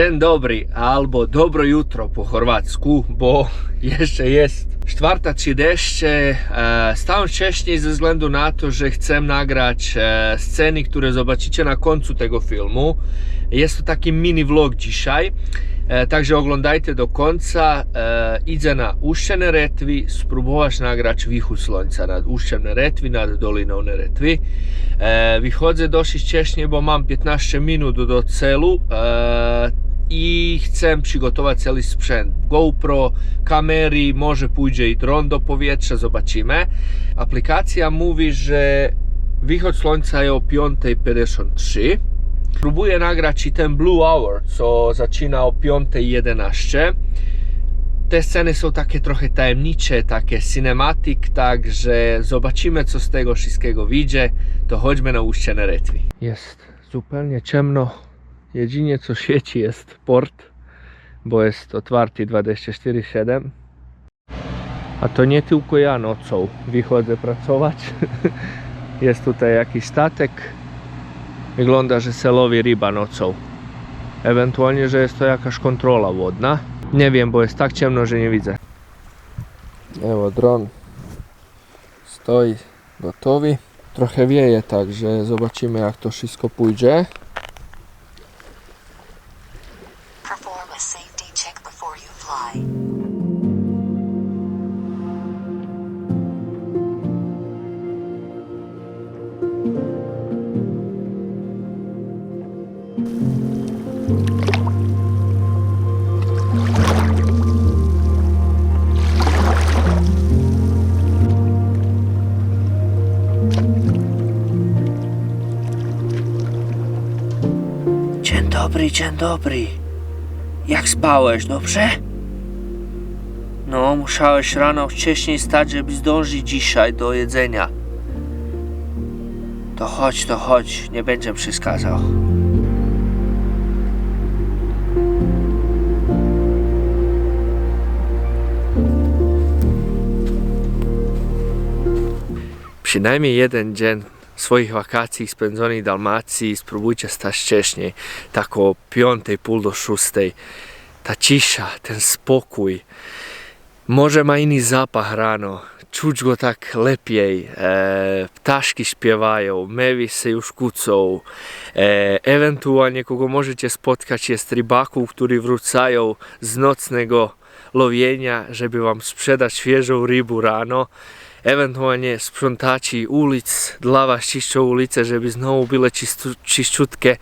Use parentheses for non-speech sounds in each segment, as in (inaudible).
Dzień dobry albo dobro jutro po chorvatsku, bo (laughs) jeszcze jest 4.30. E, Stałem wcześniej ze względu na to, że chcę nagrać e, sceny, które zobaczycie na końcu tego filmu. Jest to taki mini vlog dzisiaj. E, Także oglądajcie do końca. E, Idę na ušće Neretvi, spróbować nagrać wichu słońca nad ušćem Neretvi, nad doliną Neretvi. E, Wychodzę dosyć wcześnie, bo mam 15 minut do celu i chcę przygotować cały sprzęt. GoPro, kamery, może pójdzie i dron do powietrza, zobaczymy. Aplikacja mówi, że wychód słońca jest o 5.53. Próbuję nagrać i ten Blue Hour, co zaczyna o 5.11. Te sceny są takie trochę tajemnicze, takie cinematic, także zobaczymy co z tego wszystkiego wyjdzie. To chodźmy na uście Neretvi. Jest zupełnie ciemno. Jedynie co świeci jest port, bo jest otwarty 24/7. A to nie tylko ja nocą wychodzę pracować. (laughs) jest tutaj jakiś statek. Wygląda, że se lowi ryba nocą. Ewentualnie, że jest to jakaś kontrola wodna. Nie wiem, bo jest tak ciemno, że nie widzę. Evo, dron stoi gotowy. Trochę wieje, także zobaczymy jak to wszystko pójdzie. Dobry, dzień dobry. Jak spałeś, dobrze? No, musiałeś rano wcześniej stać, żeby zdążyć dzisiaj do jedzenia. To chodź, to chodź, nie będę przeszkadzał. Przynajmniej jeden dzień swoich wakacji spędzonych w Dalmacji spróbujcie stać wcześniej, tak o piątej, pół do szóstej. Ta cisza, ten spokój, może ma inny zapach rano, czuć go tak lepiej, e, ptaszki śpiewają, mewi się już kucą, e, ewentualnie kogo możecie spotkać jest rybaków, którzy wracają z nocnego lowienia, żeby wam sprzedać świeżą rybu rano ewentualnie sprzątači ulic, dla was čišćou ulice, že by znovu bile čišćutke,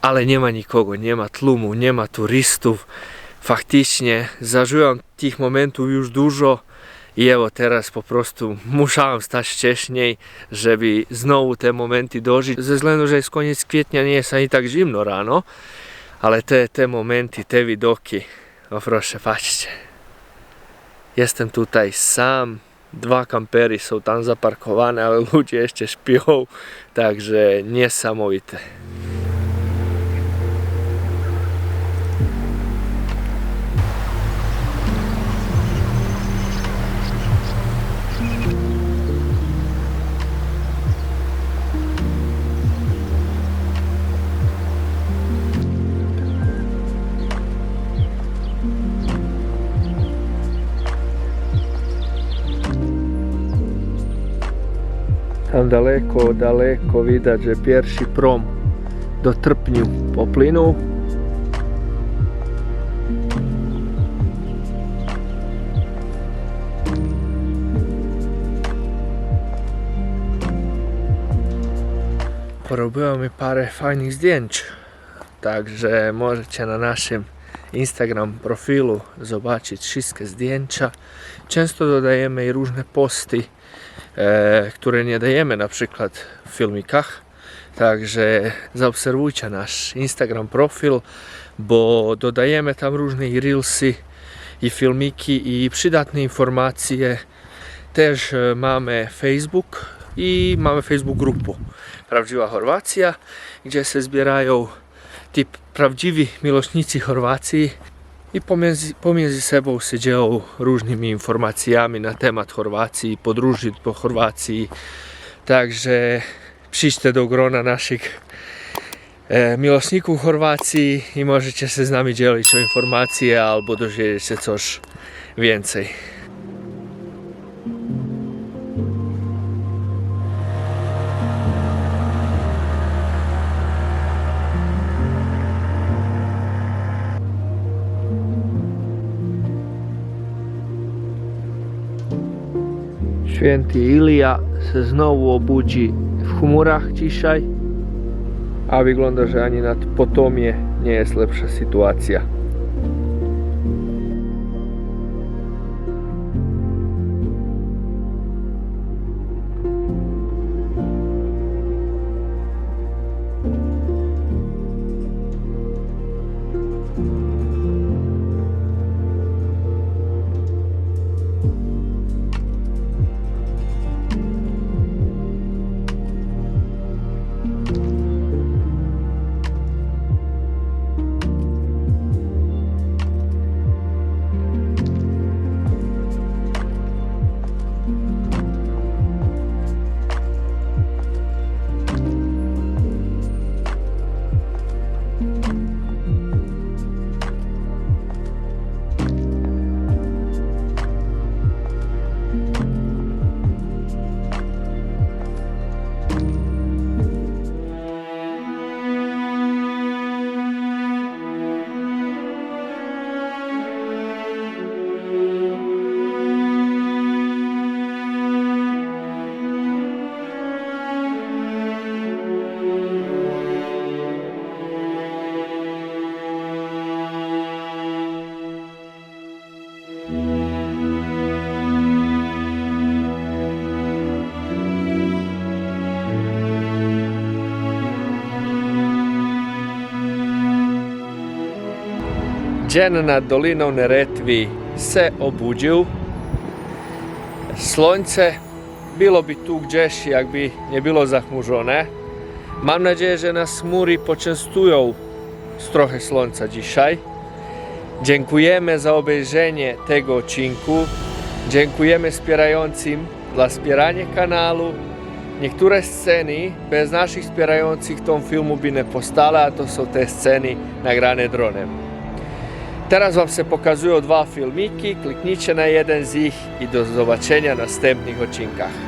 ale nema nikogo, nema tlumu, nema turistów. Faktycznie zażyłem tych momentów już dużo i evo teraz po prostu musiałem stać wcześniej, żeby znowu te momenty dożyć. Ze względu, że jest koniec kwietnia, nie jest ani tak zimno rano, ale te, te momenty, te widoki, o proszę. Jestem tutaj sam, dva kampery sú tam zaparkované, ale ľudia ešte špihou, takže nesamovité. Daleko, daleko widać, że pierwszy prom do Trpniu popłynął. Porobiłem mi parę fajnych zdjęć, także możecie na naszym Instagram profilu zobaczyć wszystkie zdjęcia. Często dodajemy i różne posty e, które nie dajemy na przykład w filmikach. Także zaobserwujcie nasz Instagram profil, bo dodajemy tam różne reelsy i filmiki i przydatne informacje. Też e, mamy Facebook i mamy Facebook grupę Prawdziwa Chorwacja, gdzie się zbierają ci prawdziwi miłośnicy Chorwacji i pomiędzy, pomiędzy sobą się dzielą różnymi informacjami na temat Chorwacji, podróży po Chorwacji. Także przyjdźcie do grona naszych e, miłosniku u Chorwacji i możecie się z nami dzielić o informacje albo dowiedzieć się coś więcej. Święty Ilija se znowu obudzi w chmurach dzisiaj, a wygląda, że ani nad Potomie nie jest lepsza sytuacja. Dzień nad Doliną Neretvi se obudził. Słońce bilo bi tu gdzieś, jakby nie było zachmurzone. Mam nadzieję, że nas chmury poczęstują z trochę słońca dzisiaj. Dziękujemy za obejrzenie tego odcinku. Dziękujemy wspierającym za wspieranie kanału. Niektóre sceny bez naszych wspierających tą filmu by nie powstale, a to są te sceny nagrane dronem. Teraz Wam se pokazują dwa filmiki, kliknijcie na jeden z nich i do zobaczenia w następnych odcinkach.